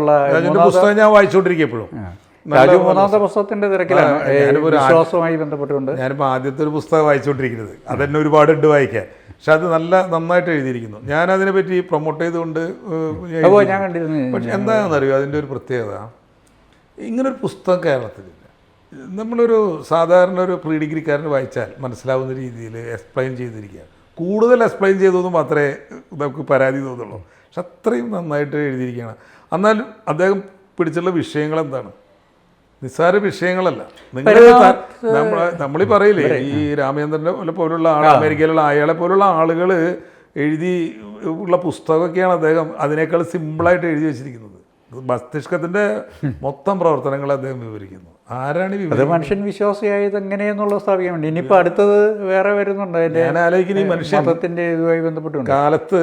പുസ്തകം ഞാൻ വായിച്ചുകൊണ്ടിരിക്കും എപ്പോഴും. രാജു മൂന്നാമത്തെ പുസ്തകത്തിന്റെ തിരക്കിലാണ്. വിശ്വാസവുമായി ബന്ധപ്പെട്ടുകൊണ്ട്. ഞാനിപ്പോൾ ആദ്യത്തെ ഒരു പുസ്തകം വായിച്ചുകൊണ്ടിരിക്കുന്നത്. അതെന്നെ ഒരുപാട് ഉണ്ട് വായിക്കാൻ പക്ഷെ അത് നല്ല നന്നായിട്ട് എഴുതിയിരിക്കുന്നു. ഞാൻ അതിനെ പറ്റി പ്രൊമോട്ട് ചെയ്തുകൊണ്ട് ഞാൻ കണ്ടിരുന്നു പക്ഷെ എന്താണെന്നറിയോ? അതിന്റെ ഒരു പ്രത്യേകത. ഇങ്ങനൊരു പുസ്തകം കേരളത്തിലില്ല നമ്മളൊരു സാധാരണ ഒരു പ്രീ ഡിഗ്രിക്കാരന് വായിച്ചാൽ മനസ്സിലാവുന്ന രീതിയിൽ എക്സ്പ്ലെയിൻ ചെയ്തിരിക്കുക. കൂടുതൽ എക്സ്പ്ലെയിൻ ചെയ്തതെന്ന് മാത്രമേ നമുക്ക് പരാതി തോന്നുള്ളൂ. പക്ഷെ അത്രയും നന്നായിട്ട് എഴുതിയിരിക്കുകയാണ്. എന്നാലും അദ്ദേഹം പിടിച്ചുള്ള വിഷയങ്ങൾ എന്താണ് നിസ്സാര വിഷയങ്ങളല്ല. നിങ്ങൾ നമ്മൾ നമ്മളീ പറയില്ലേ ഈ രാമചന്ദ്രനെ പോലെ പോലുള്ള ആൾ അമേരിക്കയിലുള്ള അയാളെ പോലുള്ള ആളുകൾ എഴുതി ഉള്ള പുസ്തകമൊക്കെയാണ് അദ്ദേഹം അതിനേക്കാൾ സിമ്പിളായിട്ട് എഴുതി വെച്ചിരിക്കുന്നത്. മസ്തിഷ്കത്തിന്റെ മൊത്തം പ്രവർത്തനങ്ങൾ അദ്ദേഹം വിവരിക്കുന്നു. ആരാണ് അത് മനുഷ്യൻ വിശ്വാസിയായത് എങ്ങനെയെന്നുള്ള സ്ഥാപിക്കാൻ വേണ്ടി. ഇനിയിപ്പോൾ അടുത്തത് വേറെ വരുന്നുണ്ട്. ഞാൻ ആലോചിക്കുന്ന ഈ മനുഷ്യത്തിന്റെ ഇതുമായി ബന്ധപ്പെട്ടുണ്ട് കാലത്ത്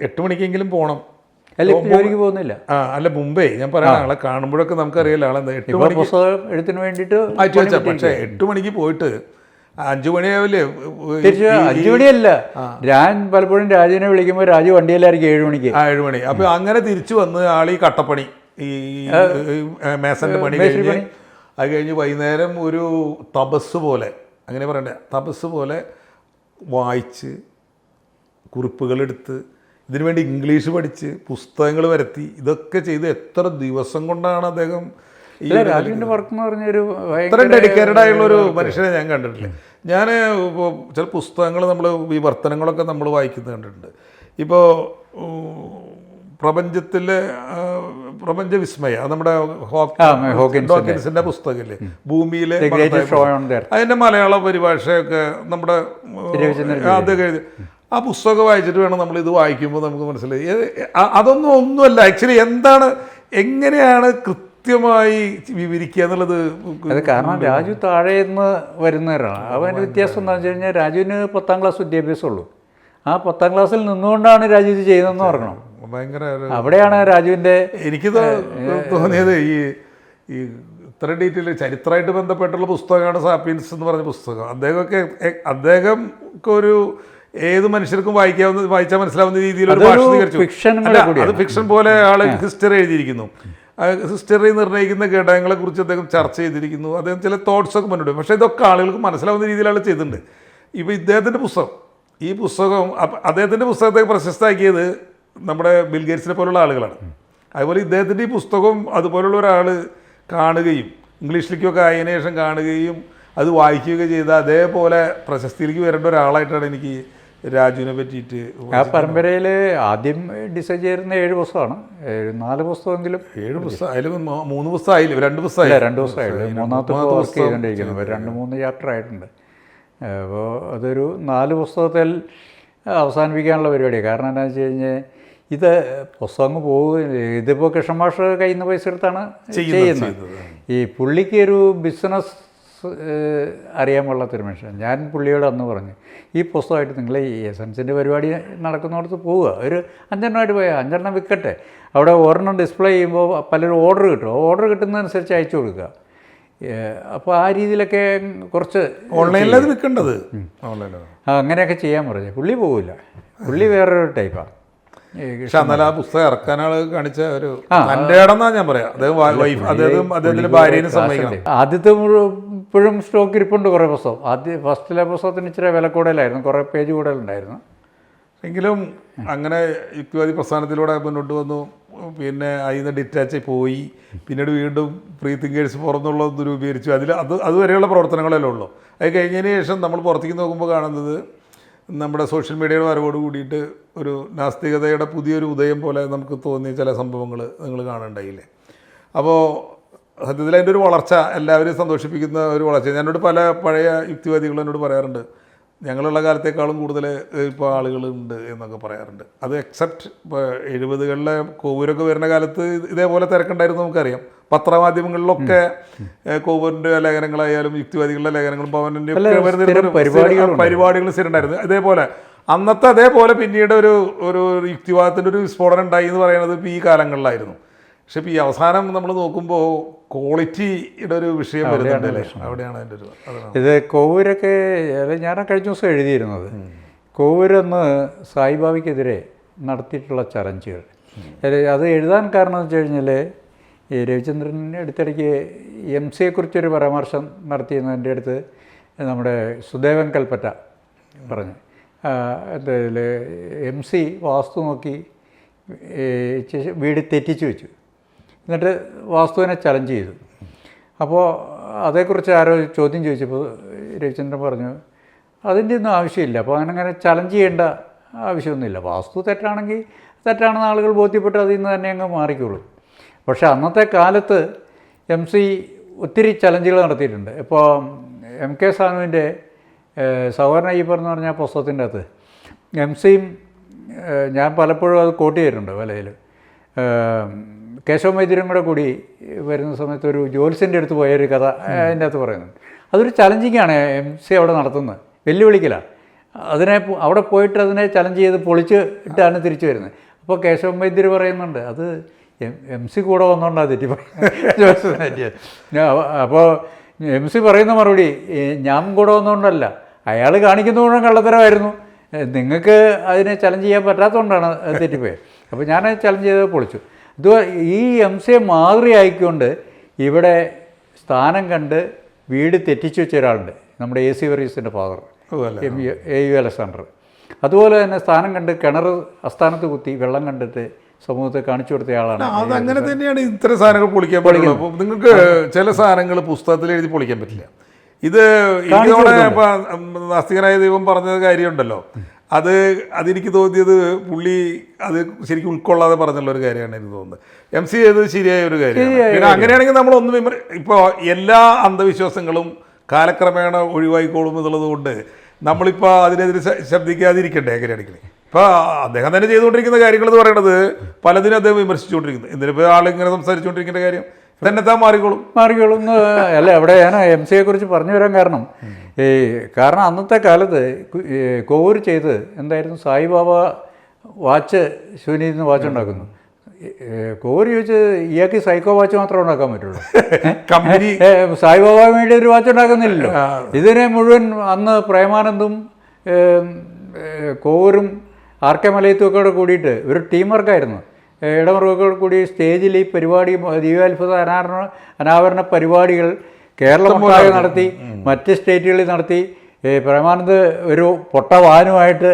എട്ട് മണിക്കെങ്കിലും പോണം. ജോലിക്ക് പോകുന്നില്ല. ആ അല്ല മുമ്പേ ഞാൻ പറയാം ആളെ കാണുമ്പോഴൊക്കെ നമുക്കറിയില്ല ആളെന്താ എട്ട് മണി പുസ്തകം എഴുത്തിന് വേണ്ടിയിട്ട് മാറ്റി പക്ഷേ എട്ട് മണിക്ക് പോയിട്ട് അഞ്ചു മണിയാവില്ലേ? തിരിച്ച് അഞ്ചു മണിയല്ല. ഞാൻ പലപ്പോഴും രാജുവിനെ വിളിക്കുമ്പോൾ രാജു വണ്ടിയിലായിരിക്കും ഏഴ് മണിക്ക്. ആ ഏഴ് മണി. അപ്പൊ അങ്ങനെ തിരിച്ചു വന്ന് ആൾ ഈ കട്ടപ്പണി ഈ ഈ മേസന്റെ പണി കഴിഞ്ഞ് അത് കഴിഞ്ഞ് വൈകുന്നേരം ഒരു തപസ് പോലെ അങ്ങനെ പറയണ്ടേ തപസ് പോലെ വായിച്ച് കുറിപ്പുകളെടുത്ത് ഇതിനു വേണ്ടി ഇംഗ്ലീഷ് പഠിച്ച് പുസ്തകങ്ങൾ വരുത്തി ഇതൊക്കെ ചെയ്ത് എത്ര ദിവസം കൊണ്ടാണ് അദ്ദേഹം ഈ രാജുവിന്റെ വർക്ക് എന്ന് പറഞ്ഞൊരു ഇത്ര ഡെഡിക്കേറ്റഡ് ആയിട്ടുള്ള ഒരു മനുഷ്യനെ ഞാൻ കണ്ടിട്ടില്ല. ഞാൻ ഇപ്പോൾ ചില പുസ്തകങ്ങൾ നമ്മൾ വിവർത്തനങ്ങളൊക്കെ നമ്മൾ വായിക്കുന്നത് കണ്ടിട്ടുണ്ട്. ഇപ്പോൾ പ്രപഞ്ചത്തിലെ പ്രപഞ്ച വിസ്മയ അത് നമ്മുടെ. ഡോക്കിൻസിന്റെ പുസ്തകമില്ലേ? ഭൂമിയിലെ അതിന്റെ മലയാള പരിഭാഷയൊക്കെ നമ്മുടെ രവിചന്ദ്രൻ എഴുതി ആ പുസ്തകം വായിച്ചിട്ട് വേണം നമ്മൾ ഇത് വായിക്കുമ്പോൾ നമുക്ക് മനസ്സിലായി. അതൊന്നും ഒന്നുമല്ല. ആക്ച്വലി എന്താണ് എങ്ങനെയാണ് കൃത്യമായി വിവരിക്കുക എന്നുള്ളത് അത് കാരണം രാജു താഴെ നിന്ന് വരുന്ന ഒരാളാണ്. അവന്റെ വ്യത്യാസം എന്താ വെച്ച് കഴിഞ്ഞാൽ രാജുവിന് പത്താം ക്ലാസ് വിദ്യാഭ്യാസമുള്ളൂ. ആ പത്താം ക്ലാസ്സിൽ നിന്നുകൊണ്ടാണ് രാജു ഇത് ചെയ്തതെന്ന് പറയണം ഭയങ്കര അവിടെയാണ് രാജുവിന്റെ എനിക്ക് തോന്നിയത് ഈ ഈ ഇത്ര ഡീറ്റെയിൽ ചരിത്രമായിട്ട് ബന്ധപ്പെട്ടുള്ള പുസ്തകമാണ് സാപ്പിയൻസ് എന്ന് പറഞ്ഞ പുസ്തകം. അദ്ദേഹമൊക്കെ അദ്ദേഹം ഒരു ഏത് മനുഷ്യർക്കും വായിക്കാവുന്ന വായിച്ചാൽ മനസ്സിലാവുന്ന രീതിയിൽ ഒരു ഭാഷ സ്വീകരിച്ചു. അത് ഫിക്ഷൻ പോലെ ആൾ ഹിസ്റ്ററി എഴുതിയിരിക്കുന്നു. ഹിസ്റ്ററി നിർണയിക്കുന്ന ഘടകങ്ങളെ കുറിച്ച് അദ്ദേഹം ചർച്ച ചെയ്തിരിക്കുന്നു. അദ്ദേഹം ചില തോട്ട്സ് ഒക്കെ മുന്നോട്ട് പക്ഷേ ഇതൊക്കെ ആളുകൾക്ക് മനസ്സിലാവുന്ന രീതിയിൽ ആൾ ചെയ്തിട്ടുണ്ട്. ഇപ്പോൾ ഇദ്ദേഹത്തിന്റെ പുസ്തകം ഈ പുസ്തകം അദ്ദേഹത്തിന്റെ പുസ്തകത്തെ പ്രശസ്തമാക്കിയത് നമ്മുടെ ബിൽഗേറ്റ്സിനെ പോലുള്ള ആളുകളാണ്. അതുപോലെ ഇദ്ദേഹത്തിന്റെ ഈ പുസ്തകം അതുപോലുള്ള ഒരാൾ കാണുകയും ഇംഗ്ലീഷിലേക്കൊക്കെ ആയതിനു ശേഷം കാണുകയും അത് വായിക്കുകയൊക്കെ ചെയ്ത അതേപോലെ പ്രശസ്തിയിലേക്ക് വരേണ്ട ഒരാളായിട്ടാണ് എനിക്ക് രാജുവിനെ പറ്റിയിട്ട് ആ പരമ്പരയിൽ ആദ്യം ഡിസൈൻ ചെയ്യുന്ന ഏഴ് പുസ്തകമാണ്. നാല് പുസ്തകമെങ്കിലും ഏഴ് പുസ്തകം മൂന്ന് പുസ്തകം ആയില്ല രണ്ട് പുസ്തകം ഇല്ല ആയി. രണ്ട് ദിവസമായുള്ളൂ മൂന്നാമത്തെ വർക്ക് ചെയ്തുകൊണ്ടിരിക്കുന്നു രണ്ട് മൂന്ന് ചാപ്റ്റർ ആയിട്ടുണ്ട് അപ്പോൾ അതൊരു നാല് പുസ്തകത്തിൽ അവസാനിപ്പിക്കാനുള്ള പരിപാടിയാണ്. കാരണം എന്താണെന്ന് വെച്ച് കഴിഞ്ഞാൽ ഇത് പുസ്തകം പോവുക ഇതിപ്പോൾ കൃഷ്ണമാഷ് കയ്യിൽ നിന്ന് പൈസ എടുത്താണ് ചെയ്യുന്നത്. ഈ പുള്ളിക്ക് ഒരു ബിസിനസ് അറിയാൻ പാടില്ലാത്തൊരു മനുഷ്യൻ. ഞാൻ പുള്ളിയോട് അന്ന് പറഞ്ഞു ഈ പുസ്തകമായിട്ട് നിങ്ങൾ ഈ എസൻസിന്റെ പരിപാടി നടക്കുന്നിടത്ത് പോവുക. ഒരു അഞ്ചെണ്ണമായിട്ട് പോയാൽ അഞ്ചെണ്ണം വിൽക്കട്ടെ അവിടെ ഒരെണ്ണം ഡിസ്പ്ലേ ചെയ്യുമ്പോൾ പലരും ഓർഡർ കിട്ടും. ഓർഡർ കിട്ടുന്നതനുസരിച്ച് അയച്ചു കൊടുക്കുക. അപ്പോൾ ആ രീതിയിലൊക്കെ കുറച്ച് ഓൺലൈനിലത് വിൽക്കേണ്ടത്? അങ്ങനെയൊക്കെ ചെയ്യാൻ പറഞ്ഞു. പുള്ളി പോകില്ല പുള്ളി വേറൊരു ടൈപ്പാണ് പക്ഷെ എന്നാലും ആ പുസ്തകം ഇറക്കാനാൾ കാണിച്ച ഒരു തന്റെ ഞാൻ പറയാം. അദ്ദേഹം വൈഫ് അദ്ദേഹം ഭാര്യനെ സമ്മതിക്കണം. ആദ്യത്തെ ഇപ്പോഴും സ്റ്റോക്ക് ഇരിപ്പുണ്ട് കുറേ പുസ്തകം. ആദ്യ ഫസ്റ്റിലെ പുസ്തകത്തിന് ഇച്ചിരി വില കൂടുതലായിരുന്നു. കുറേ പേജ് കൂടുതലുണ്ടായിരുന്നു. എങ്കിലും അങ്ങനെ യുക്തിവാദി പ്രസ്ഥാനത്തിലൂടെ മുന്നോട്ട് വന്നു. പിന്നെ അതിൽ നിന്ന് ഡിറ്റാച്ച് പോയി. പിന്നീട് വീണ്ടും ഫ്രീ തിങ്കേഴ്സ് പുറന്നുള്ളത് ദുരൂപീകരിച്ചു അതിൽ അത് അതുവരെയുള്ള പ്രവർത്തനങ്ങളല്ലേ ഉള്ളൂ. അത് കഴിഞ്ഞതിന് ശേഷം നമ്മൾ പുറത്തേക്ക് നോക്കുമ്പോൾ കാണുന്നത് നമ്മുടെ സോഷ്യൽ മീഡിയയുടെ വരവോട് കൂടിയിട്ട് ഒരു നാസ്തികതയുടെ പുതിയൊരു ഉദയം പോലെ നമുക്ക് തോന്നിയ ചില സംഭവങ്ങൾ നിങ്ങൾ കാണണ്ടായില്ലേ അപ്പോൾ സത്യത്തിൽ അതിന്റെ ഒരു വളർച്ച എല്ലാവരെയും സന്തോഷിപ്പിക്കുന്ന ഒരു വളർച്ച. ഞാനോട് പല പഴയ യുക്തിവാദികൾ എന്നോട് പറയാറുണ്ട് ഞങ്ങളുള്ള കാലത്തേക്കാളും കൂടുതൽ ഇപ്പോൾ ആളുകളുണ്ട് എന്നൊക്കെ പറയാറുണ്ട്. അത് എക്സെപ്റ്റ് ഇപ്പോൾ എഴുപതുകളിലെ കോവൂരൊക്കെ വരുന്ന കാലത്ത് ഇതേപോലെ തിരക്കുണ്ടായിരുന്നു നമുക്കറിയാം. പത്രമാധ്യമങ്ങളിലൊക്കെ കോവൂരിന്റെ ലേഖനങ്ങളായാലും യുക്തിവാദികളുടെ ലേഖനങ്ങളും പവനന്റെ. പരിപാടികൾ സ്ഥിരമുണ്ടായിരുന്നു. ഇതേപോലെ അന്നത്തെ അതേപോലെ പിന്നീട് ഒരു ഒരു യുക്തിവാദത്തിന്റെ ഒരു വിസ്ഫോടനം ഉണ്ടായി എന്ന് പറയുന്നത് ഇപ്പോൾ ഈ കാലങ്ങളിലായിരുന്നു. പക്ഷെ ഇപ്പോൾ ഈ അവസാനം നമ്മൾ നോക്കുമ്പോൾ ക്വാളിറ്റിയുടെ ഒരു വിഷയം വരുന്നുണ്ട് അവിടെയാണ് അതിന്റെ ഒരു ഇത് കോവൂരൊക്കെ ഞാൻ കഴിഞ്ഞ ദിവസം എഴുതിയിരുന്നത്. കോവൂരെന്ന് സായിബാബയ്ക്കെതിരെ നടത്തിയിട്ടുള്ള ചലഞ്ചുകൾ. അത് അത് എഴുതാൻ കാരണം എന്ന് വെച്ച് കഴിഞ്ഞാൽ ഈ രവിചന്ദ്രൻ അടുത്തിടയ്ക്ക് എം സിയെക്കുറിച്ചൊരു പരാമർശം നടത്തിയെന്ന് അടുത്ത് നമ്മുടെ സുദേവൻ കൽപ്പറ്റ പറഞ്ഞു. എന്താ എം സി വാസ്തു നോക്കി വീട് തെറ്റിച്ചു വെച്ചു. എന്നിട്ട് വാസ്തുവിനെ ചലഞ്ച് ചെയ്തു. അപ്പോൾ അതേക്കുറിച്ച് ആരോ ചോദ്യം ചോദിച്ചപ്പോൾ രവിചന്ദ്രൻ പറഞ്ഞു അതിന്റെ ഒന്നും ആവശ്യമില്ല. അപ്പോൾ അങ്ങനെ ചലഞ്ച് ചെയ്യേണ്ട ആവശ്യമൊന്നുമില്ല. വാസ്തു തെറ്റാണെങ്കിൽ തെറ്റാണെന്ന് ആളുകൾ ബോധ്യപ്പെട്ട് അതിൽ നിന്ന് തന്നെ അങ്ങ് മാറിക്കോളും. പക്ഷേ അന്നത്തെ കാലത്ത് എം സി ഒത്തിരി ചലഞ്ചുകൾ നടത്തിയിട്ടുണ്ട്. ഇപ്പോൾ എം കെ സാനുവിന്റെ സഹോദരൻ അയ്യപ്പർ എന്ന് പറഞ്ഞ പുസ്തകത്തിന്റെ അകത്ത് എം സിയും ഞാൻ പലപ്പോഴും അത് കോട്ട് ചെയ്തിട്ടുണ്ട് വലയിൽ കേശവ വൈദ്യരും കൂടെ കൂടി വരുന്ന സമയത്ത് ഒരു ജോൽസിന്റെ അടുത്ത് പോയ ഒരു കഥ അതിന്റെ അകത്ത് പറയുന്നുണ്ട്. അതൊരു ചലഞ്ചിങ്ങാണ് എം സി അവിടെ നടത്തുന്നത്. വെല്ലുവിളിക്കലാണ് അതിനെ അവിടെ പോയിട്ട് അതിനെ ചലഞ്ച് ചെയ്ത് പൊളിച്ച് ഇട്ടാണ് തിരിച്ചു വരുന്നത്. അപ്പോൾ കേശവ വൈദ്യർ പറയുന്നുണ്ട് അത് എം എം സി കൂടെ വന്നോണ്ടാ തെറ്റി അപ്പോൾ എം സി പറയുന്ന മറുപടി ഞാൻ കൂടെ വന്നുകൊണ്ടല്ല അയാൾ കാണിക്കുന്ന കൂടെ കള്ളത്തരമായിരുന്നു. നിങ്ങൾക്ക് അതിനെ ചലഞ്ച് ചെയ്യാൻ പറ്റാത്തതുകൊണ്ടാണ് തെറ്റിപ്പോയത്. അപ്പോൾ ഞാൻ ചലഞ്ച് ചെയ്ത് പൊളിച്ചു. ഇത് ഈ എം സി എ മാതൃയായിക്കൊണ്ട് ഇവിടെ സ്ഥാനം കണ്ട് വീട് തെറ്റിച്ചു വെച്ച ഒരാളുണ്ട്. നമ്മുടെ A C വറീസിന്റെ father M A U Alexander. അതുപോലെ തന്നെ സ്ഥാനം കണ്ട് കിണർ അസ്ഥാനത്ത് കുത്തി വെള്ളം കണ്ടിട്ട് സമൂഹത്തെ കാണിച്ചു കൊടുത്ത ആളാണ് അത് അങ്ങനെ തന്നെയാണ് ഇത്ര സാധനങ്ങൾ പൊളിക്കാൻ പറ്റുള്ളൂ അപ്പോൾ നിങ്ങൾക്ക് ചില സാധനങ്ങൾ പുസ്തകത്തിൽ എഴുതി പൊളിക്കാൻ പറ്റില്ല. ഇത് ഇതോടെ നാസ്തികനായ ദൈവം പറഞ്ഞ കാര്യമുണ്ടല്ലോ. അത് അതെനിക്ക് തോന്നിയത് പുള്ളി അത് ശരിക്കും ഉൾക്കൊള്ളാതെ പറഞ്ഞുള്ള ഒരു കാര്യമാണ് എനിക്ക് തോന്നുന്നത്. എം സി ചെയ്തത് ശരിയായ ഒരു കാര്യമാണ്. പിന്നെ അങ്ങനെയാണെങ്കിൽ നമ്മളൊന്നും വിമർ ഇപ്പോൾ എല്ലാ അന്ധവിശ്വാസങ്ങളും കാലക്രമേണ ഒഴിവായിക്കോളും എന്നുള്ളത് കൊണ്ട് നമ്മളിപ്പോൾ അതിനെതിരെ ശബ്ദിക്കാതിരിക്കട്ടെ ശബ്ദിക്കാതിരിക്കണ്ടേ അങ്ങനെയാണെങ്കിൽ. ഇപ്പോൾ അദ്ദേഹം തന്നെ ചെയ്തുകൊണ്ടിരിക്കുന്ന കാര്യങ്ങൾ എന്ന് പറയുന്നത് പലതിനും അദ്ദേഹം വിമർശിച്ചുകൊണ്ടിരിക്കുന്നത് എന്തിനിപ്പോൾ ആളിങ്ങനെ സംസാരിച്ചുകൊണ്ടിരിക്കേണ്ട കാര്യം. തന്നെത്താൻ താൻ മാറിക്കോളും. മാറിക്കോളും. അല്ല എവിടെ ഞാൻ എം സിയെ കുറിച്ച് പറഞ്ഞു വരാൻ കാരണം? ഈ കാരണം അന്നത്തെ കാലത്ത് കോവൂർ ചെയ്ത് എന്തായിരുന്നു? സായിബാബ വാച്ച് ശൂന്യയിൽ നിന്ന് വാച്ച് ഉണ്ടാക്കുന്നു. കോവൂർ ചോദിച്ച് ഇയാൾക്ക് സൈക്കോ വാച്ച് മാത്രമേ ഉണ്ടാക്കാൻ പറ്റുള്ളൂ. കമ്പനി സായിബാബ വേണ്ടി ഒരു വാച്ച് ഉണ്ടാക്കുന്നില്ലല്ലോ. ഇതിനെ മുഴുവൻ അന്ന് പ്രേമാനന്ദും കോവൂരും ആർ കെ മലയത്തുമൊക്കെ കൂടെ കൂടിയിട്ട് ഒരു ടീം വർക്കായിരുന്നു ഇടമുറകൾ കൂടി സ്റ്റേജിൽ ഈ പരിപാടി ദീപാത്ഭുത അനാവരണ അനാവരണ പരിപാടികൾ കേരളമൊട്ടാകെ നടത്തി മറ്റ് സ്റ്റേറ്റുകളിൽ നടത്തി പ്രേമാനന്ദ് ഒരു പൊട്ട വാനുമായിട്ട്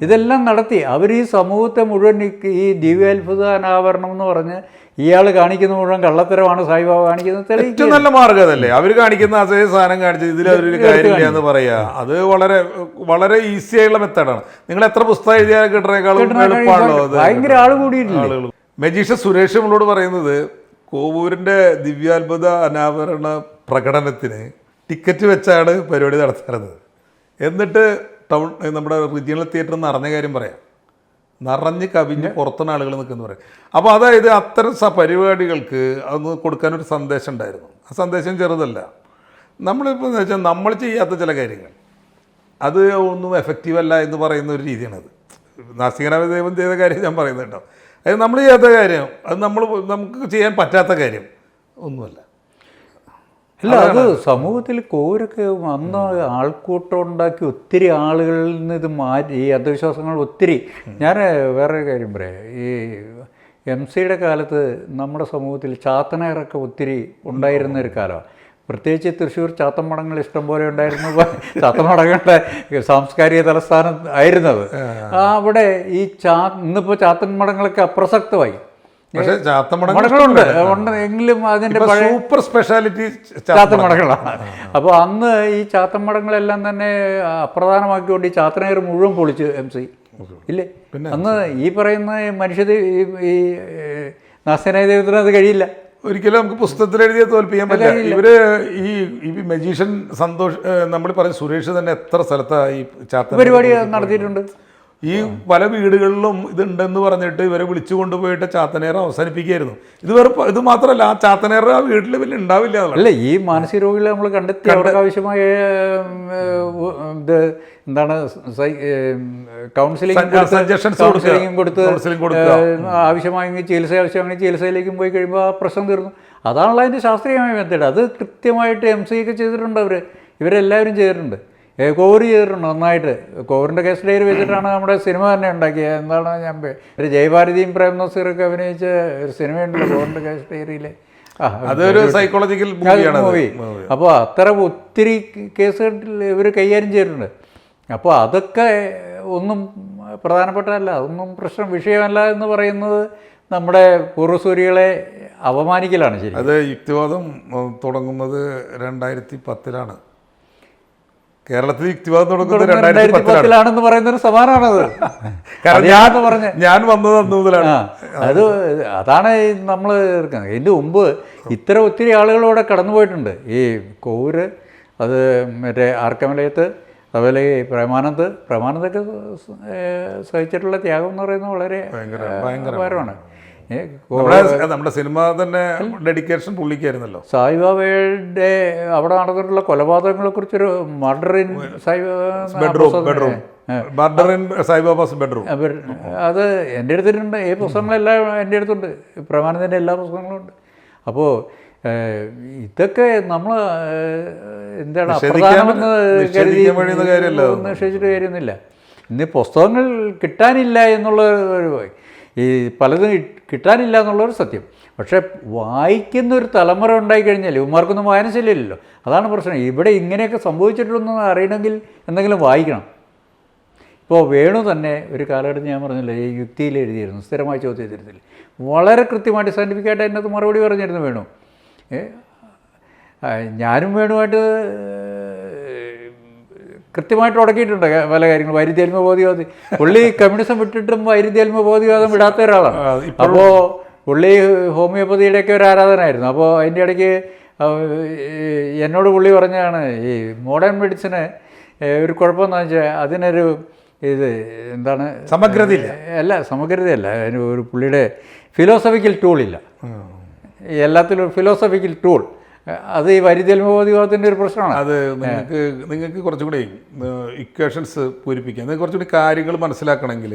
ഇതെല്ലാം നടത്തി. അവർ ഈ സമൂഹത്തെ മുഴുവൻ ഈ- ദിവ്യാത്ഭുത അനാവരണം എന്ന് പറഞ്ഞ് ഇയാൾ കാണിക്കുന്ന മുഴുവൻ കള്ളത്തരമാണ് സായിബാബ കാണിക്കുന്നത് ഏറ്റവും നല്ല മാർഗം അതല്ലേ? അവർ കാണിക്കുന്ന അതേ സാധനം കാണിച്ചത് ഇതിൽ അവരൊരു കാര്യമില്ല എന്ന് പറയാ. അത് വളരെ വളരെ ഈസി ആയുള്ള മെത്തേഡാണ് നിങ്ങൾ എത്ര പുസ്തകം എഴുതിയാൽ കിട്ടുന്നേക്കാളും എളുപ്പമാണല്ലോ ഭയങ്കര ആൾ കൂടിയിട്ടില്ലേ? മജീഷ സുരേഷ് നമ്മളോട് പറയുന്നത് കോവൂരിന്റെ ദിവ്യാത്ഭുത അനാവരണ പ്രകടനത്തിന് ടിക്കറ്റ് വെച്ചാണ് പരിപാടി നടത്തുന്നത് എന്നിട്ട് ടൗൺ നമ്മുടെ റീജിയണൽ തിയേറ്റർ നിറഞ്ഞ കാര്യം പറയാം. നിറഞ്ഞ് കവിഞ്ഞ് പുറത്തുനിന്ന് ആളുകൾ നിൽക്കുന്ന പറയും. അപ്പോൾ അതായത് അത്തരം പരിപാടികൾക്ക് അന്ന് കൊടുക്കാനൊരു സന്ദേശം ഉണ്ടായിരുന്നു. ആ സന്ദേശം ചെറുതല്ല. നമ്മളിപ്പോൾ എന്ന് വെച്ചാൽ നമ്മൾ ചെയ്യാത്ത ചില കാര്യങ്ങൾ. അത് ഒന്നും എഫക്റ്റീവ് അല്ല എന്ന് പറയുന്ന ഒരു രീതിയാണത്. നാസ്തികനായ ദൈവം ചെയ്ത കാര്യം ഞാൻ പറയുന്നത് കേട്ടോ. അത് നമ്മൾ ചെയ്യാത്ത കാര്യം. അത് നമ്മൾ നമുക്ക് ചെയ്യാൻ പറ്റാത്ത കാര്യം. ഒന്നുമല്ല. അല്ല അത് സമൂഹത്തിൽ കോരൊക്കെ അന്ന് ആൾക്കൂട്ടം ഉണ്ടാക്കി ഒത്തിരി ആളുകളിൽ നിന്ന് ഇത് മാറ്റി ഈ അന്ധവിശ്വാസങ്ങൾ ഒത്തിരി. ഞാൻ വേറെ കാര്യം പറയാം. ഈ എം സിയുടെ കാലത്ത് നമ്മുടെ സമൂഹത്തിൽ ചാത്തനയറൊക്കെ ഒത്തിരി ഉണ്ടായിരുന്ന ഒരു കാലമാണ്. പ്രത്യേകിച്ച് തൃശ്ശൂർ ചാത്തമടങ്ങൾ ഇഷ്ടം പോലെ ഉണ്ടായിരുന്നു. ചാത്തമടങ്ങളുടെ സാംസ്കാരിക തലസ്ഥാനം ആയിരുന്നത്. അവിടെ ഈ ചാ ഇന്നിപ്പോൾ ചാത്തൻമടങ്ങളൊക്കെ അപ്രസക്തമായി. പക്ഷേ ചാത്തമടങ്ങൾ മടങ്ങളുണ്ട് ഉണ്ട് എങ്കിലും അതിന്റെ സൂപ്പർ സ്പെഷ്യാലിറ്റി ചാത്തമടങ്ങളാണ് അപ്പോൾ അന്ന് ഈ ചാത്തമടങ്ങളെല്ലാം തന്നെ അപ്രധാനമാക്കിക്കൊണ്ട് ഈ ചാത്തനയർ മുഴുവൻ പൊളിച്ച് എം സി. ഇല്ലേ? അന്ന് ഈ പറയുന്ന മനുഷ്യർ ഈ നാസ്തനായ ദൈവത്തിന് അത് കഴിയില്ല. ഒരിക്കലും നമുക്ക് പുസ്തകത്തിൽ എഴുതിയ തോൽപ്പിക്കാൻ പറ്റില്ല. ഇവർ ഈ ഈ മജീഷ്യൻ സന്തോഷ് നമ്മൾ പറഞ്ഞ സുരേഷ് തന്നെ എത്ര സ്ഥലത്താണ് ഈ ചാത്ത പരിപാടി നടത്തിയിട്ടുണ്ട്. ഈ പല വീടുകളിലും ഇതുണ്ടെന്ന് പറഞ്ഞിട്ട് ഇവരെ വിളിച്ചു കൊണ്ടുപോയിട്ട് ചാത്തനേറ അവസാനിപ്പിക്കുകയായിരുന്നു. ഇത് വേറെ ഇത് മാത്രമല്ല ആ ചാത്തനേറ ആ വീട്ടിൽ പിന്നെ ഉണ്ടാവില്ല അല്ല ഈ മാനസിക രോഗികളെ നമ്മൾ കണ്ടെത്തി അവർക്ക് ആവശ്യമായ ഇത് എന്താണ് കൗൺസിലിംഗ്. കൗൺസിലിംഗ് കൊടുത്ത് ആവശ്യമായെങ്കിൽ ചികിത്സ ആവശ്യമാണെങ്കിൽ ചികിത്സയിലേക്കും പോയി കഴിയുമ്പോൾ ആ പ്രശ്നം തീർന്നു. അതാണല്ലോ അതിന്റെ ശാസ്ത്രീയമായ മെത്തേഡ് അത് കൃത്യമായിട്ട് എം സി ഒക്കെ ചെയ്തിട്ടുണ്ട് അവർ ഇവരെല്ലാവരും ചെയ്തിട്ടുണ്ട്. കോവൂര് ചെയ്തിട്ടുണ്ട് നന്നായിട്ട്. കോറിന്റെ കേസ് ഡയറി വെച്ചിട്ടാണ് നമ്മുടെ സിനിമ തന്നെ ഉണ്ടാക്കിയത് എന്താണ് ഞാൻ ഒരു ജയഭാരതിയും പ്രേം നസീറൊക്കെ അഭിനയിച്ച ഒരു സിനിമയുണ്ടല്ലോ കോറിന്റെ കേസ് ഡയറിയിൽ അതൊരു സൈക്കോളജിക്കൽ മൂവിയാണ് മൂവി അപ്പോൾ അത്ര ഒത്തിരി കേസുകളിൽ ഇവർ കൈകാര്യം ചെയ്തിട്ടുണ്ട്. അപ്പോൾ അതൊക്കെ ഒന്നും പ്രധാനപ്പെട്ടതല്ല അതൊന്നും പ്രശ്നം വിഷയമല്ല എന്ന് പറയുന്നത് നമ്മുടെ പൂർവസൂരികളെ അപമാനിക്കലാണ് ശരി. അത് യുക്തിവാദം തുടങ്ങുന്നത് രണ്ടായിരത്തി പത്തിലാണ്. കേരളത്തിൽ യുക്തിവാദം തുടങ്ങുന്നത് രണ്ടായിരത്തി രണ്ടായിരത്തി പത്തിലാണ്. പത്തിലാണെന്ന് പറയുന്നൊരു സമാനമാണത് കാരണം ഞാൻ പറഞ്ഞ. ഞാൻ വന്നത് അന്ന് മുതലാണ്. അത് അതാണ് നമ്മൾ എന്റെ മുമ്പ് ഇത്ര ഒത്തിരി ആളുകളോടെ കടന്നുപോയിട്ടുണ്ട്. ഈ കോവൂര് അത് മറ്റേ ആർക്കമലയത്ത് അതുപോലെ ഈ പ്രേമാനന്ദ് പ്രേമാനന്ദൊക്കെ സഹിച്ചിട്ടുള്ള ത്യാഗം എന്ന് പറയുന്നത് വളരെ ഭയങ്കര ഏ, കോ- നമ്മുടെ സിനിമ തന്നെ ഡെഡിക്കേഷൻ പുള്ളിക്കായിരുന്നല്ലോ. സായിബാബയുടെ അവിടെ നടന്നിട്ടുള്ള കൊലപാതകങ്ങളെ കുറിച്ചൊരു murder in bedroom bedroom murder in Saibaba's bedroom അത് എന്റെ അടുത്തിട്ടുണ്ട് ഈ പുസ്തകങ്ങളെല്ലാം എന്റെ അടുത്തുണ്ട്. പ്രമാണത്തിന്റെ എല്ലാ പുസ്തകങ്ങളും ഉണ്ട്. അപ്പോൾ ഇതൊക്കെ നമ്മൾ എന്താണ് അപ്രധാനമെന്ന് കരുതി നിഷേധിച്ചിട്ട് കാര്യമൊന്നുമില്ല. ഇന്ന് പുസ്തകങ്ങൾ കിട്ടാനില്ല എന്നുള്ള ഒരു ഈ പലതും കിട്ടാനില്ല എന്നുള്ളൊരു സത്യം. പക്ഷേ വായിക്കുന്ന ഒരു തലമുറ ഉണ്ടായിക്കഴിഞ്ഞാൽ ഇവന്മാർക്കൊന്നും വായനശീലമില്ലല്ലോ. അതാണ് പ്രശ്നം. ഇവിടെ ഇങ്ങനെയൊക്കെ സംഭവിച്ചിട്ടുണ്ടെന്ന് അറിയണമെങ്കിൽ എന്തെങ്കിലും വായിക്കണം. ഇപ്പോൾ വേണു തന്നെ ഒരു കാലഘട്ടം ഞാൻ പറഞ്ഞില്ല ഈ യുക്തിയിൽ എഴുതിയിരുന്നു സ്ഥിരമായി ചോദ്യത്തിരുന്നില്ല വളരെ കൃത്യമായിട്ട് സയന്റിഫിക്കായിട്ട് അതിനകത്ത് മറുപടി പറഞ്ഞിരുന്നു വേണു. ഞാനും വേണുമായിട്ട് കൃത്യമായിട്ട് ഉടക്കിയിട്ടുണ്ട് പല കാര്യങ്ങളും. വൈരുദ്ധ്യാത്മ ബോധിവാദി പുള്ളി കമ്മ്യൂണിസം വിട്ടിട്ടും വൈരുദ്ധ്യാത്മ ബോധിവാദം വിടാത്ത ഒരാളാണ്. അപ്പോൾ പുള്ളി ഹോമിയോപ്പതിയുടെയൊക്കെ ഒരു ആരാധനായിരുന്നു അപ്പോൾ അതിന്റെ ഇടയ്ക്ക് എന്നോട് പുള്ളി പറഞ്ഞതാണ് ഈ മോഡേൺ മെഡിസിന് ഒരു കുഴപ്പമെന്ന് വെച്ചാൽ അതിനൊരു ഇത് എന്താണ് സമഗ്രതയില്ല. അല്ല സമഗ്രതയല്ല. അതിന് ഒരു പുള്ളിയുടെ ഫിലോസഫിക്കൽ ടൂളില്ല ഇല്ല. എല്ലാത്തിലും ഫിലോസഫിക്കൽ ടൂൾ അത് ഈ വൈരുദ്ധ്യത്മബോധിവാദത്തിന്റെ ഒരു പ്രശ്നമാണ്. അത് നിങ്ങൾക്ക് നിങ്ങൾക്ക് കുറച്ചും കൂടി ഇക്വേഷൻസ് പൂരിപ്പിക്കാം. നിങ്ങൾക്ക് കുറച്ചുകൂടി കാര്യങ്ങൾ മനസ്സിലാക്കണമെങ്കിൽ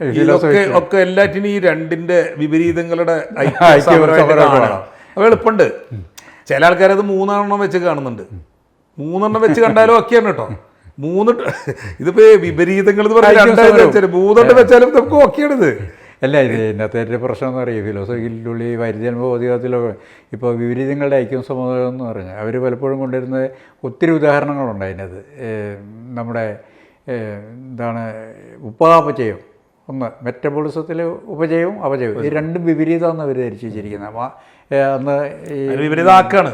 ഇതൊക്കെ ഒക്കെ എല്ലാറ്റിനും ഈ രണ്ടിന്റെ വിപരീതങ്ങളുടെ. അപ്പോൾ എളുപ്പമുണ്ട്. ചില ആൾക്കാരത് മൂന്നെണ്ണം വെച്ച് കാണുന്നുണ്ട്. മൂന്നെണ്ണം വെച്ച് കണ്ടാലും ഒക്കെയാണ് കേട്ടോ. മൂന്ന് ഇതിപ്പോ വിപരീതങ്ങൾ എന്ന് പറഞ്ഞാൽ മൂന്നെണ്ണം വെച്ചാലും ഇതൊക്കെ ഒക്കെയാണിത്. അല്ല ഇത് ഇന്നത്തെ ഒരു പ്രശ്നം എന്ന് പറയുക ഫിലോസഫിക്കുള്ളിൽ വൈരുദ്ധ്യത്മബോധിവാദത്തിലോ ഇപ്പോൾ വിപരീതങ്ങളുടെ ഐക്യം സമുദായം എന്ന് പറഞ്ഞാൽ അവർ പലപ്പോഴും കൊണ്ടുവരുന്ന ഒത്തിരി ഉദാഹരണങ്ങളുണ്ട് അതിനകത്ത്. നമ്മുടെ എന്താണ് ഉപ്പാപചയം ഒന്ന് മെറ്റബോളിസത്തിലെ ഉപജയവും അപജയവും. ഈ രണ്ടും വിപരീതമെന്ന് അവർ ധരിച്ചു വെച്ചിരിക്കുന്നത് അന്ന് വിപരീതമാക്കാണ്.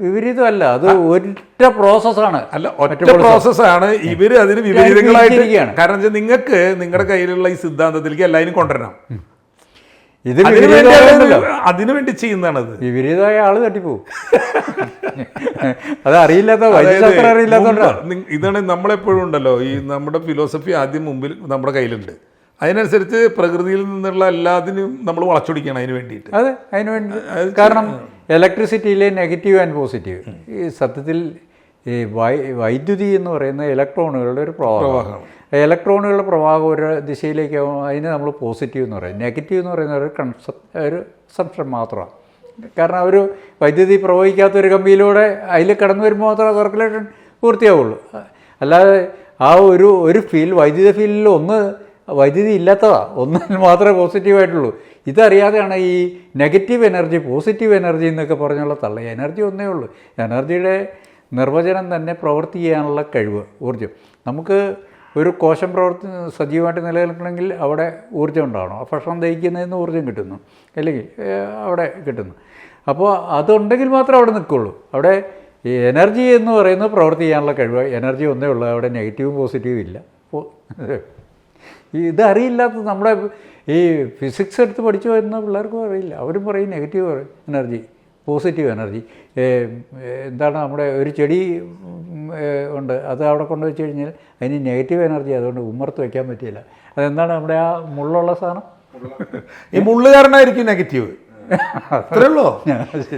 വിപരീതമല്ല. അത് ഒറ്റ പ്രോസസ്സാണ് അല്ല ഒറ്റ പ്രോസസ്സാണ് ഇവർ അതിന് വിപരീതങ്ങളായിരിക്കുകയാണ്. കാരണം വെച്ചാൽ നിങ്ങൾക്ക് നിങ്ങളുടെ കയ്യിലുള്ള ഈ സിദ്ധാന്തത്തിലേക്ക് എല്ലാവരും കൊണ്ടുവരണം. ഇത് അതിനു വിപരീതമല്ലല്ലോ വേണ്ടി ചെയ്യുന്നതാണ് ചെയ്യുന്നതാണത്. വിപരീതമായ ആൾ തട്ടിപ്പോവും. അത് അറിയില്ലാത്ത ഇതാണ് നമ്മളെപ്പോഴും ഉണ്ടല്ലോ. ഈ നമ്മുടെ ഫിലോസഫി ആദ്യം മുമ്പിൽ നമ്മുടെ കയ്യിലുണ്ട്. അതിനനുസരിച്ച് പ്രകൃതിയിൽ നിന്നുള്ള എല്ലാത്തിനും നമ്മൾ വളച്ചൊടിക്കണം അതിന് വേണ്ടിയിട്ട്. അതെ അതിന് വേണ്ടി. കാരണം ഇലക്ട്രിസിറ്റിയിലെ നെഗറ്റീവ് ആൻഡ് പോസിറ്റീവ് ഈ സത്യത്തിൽ ഈ വൈ വൈദ്യുതി എന്ന് പറയുന്ന ഇലക്ട്രോണുകളുടെ ഒരു പ്രവാഹം. ഇലക്ട്രോണുകളുടെ പ്രവാഹം ഒരു ദിശയിലേക്കാവും അതിന് നമ്മൾ പോസിറ്റീവ് എന്ന് പറയും. നെഗറ്റീവ് എന്ന് പറയുന്ന ഒരു കൺസെപ്റ്റ് ഒരു സംശയം മാത്രമാണ്. കാരണം ഒരു വൈദ്യുതി പ്രവഹിക്കാത്ത ഒരു കമ്പിയിലൂടെ അതിൽ കടന്നു വരുമ്പോൾ മാത്രമേ സർക്കുലേഷൻ പൂർത്തിയാവുള്ളൂ. അല്ലാതെ ആ ഒരു ഒരു ഫീൽ വൈദ്യുത ഫീൽഡിൽ ഒന്ന് വൈദ്യുതി ഇല്ലാത്തതാ. ഒന്നിൽ മാത്രമേ പോസിറ്റീവായിട്ടുള്ളൂ ഇതറിയാതെയാണ് ഈ നെഗറ്റീവ് എനർജി പോസിറ്റീവ് എനർജി എന്നൊക്കെ പറഞ്ഞുള്ള തള്ള. എനർജി ഒന്നേ ഉള്ളൂ. എനർജിയുടെ നിർവചനം തന്നെ പ്രവൃത്തി ചെയ്യാനുള്ള കഴിവ് ഊർജം. നമുക്ക് ഒരു കോശം പ്രവർത്തി സജീവമായിട്ട് നിലനിൽക്കണമെങ്കിൽ അവിടെ ഊർജം ഉണ്ടാവണം. ഭക്ഷണം ദഹിക്കുന്നതിൽ നിന്ന് ഊർജം കിട്ടുന്നു. അല്ലെങ്കിൽ അവിടെ കിട്ടുന്നു. അപ്പോൾ അതുണ്ടെങ്കിൽ മാത്രമേ അവിടെ നിൽക്കുള്ളൂ. അവിടെ എനർജി എന്ന് പറയുന്നത് പ്രവൃത്തി ചെയ്യാനുള്ള കഴിവ്. എനർജി ഒന്നേ ഉള്ളൂ. അവിടെ നെഗറ്റീവും പോസിറ്റീവും ഇല്ല. അപ്പോൾ ഈ അറിയില്ലാത്ത നമ്മുടെ ഈ ഫിസിക്സ് എടുത്ത് പഠിച്ചു വരുന്ന പിള്ളേർക്കും അറിയില്ല. അവരും പറയും നെഗറ്റീവ് എനർജി പോസിറ്റീവ് എനർജി. എന്താണ് നമ്മുടെ ഒരു ചെടി ഉണ്ട്. അത് അവിടെ കൊണ്ട് വെച്ച് കഴിഞ്ഞാൽ അതിന് നെഗറ്റീവ് എനർജി അതുകൊണ്ട് ഉമ്മർത്ത് വയ്ക്കാൻ പറ്റിയില്ല. അതെന്താണ് നമ്മുടെ ആ മുള്ളുള്ള സാധനം? ഈ മുള്ളുകാരനായിരിക്കും നെഗറ്റീവ്. അത്രേ ഉള്ളൂ?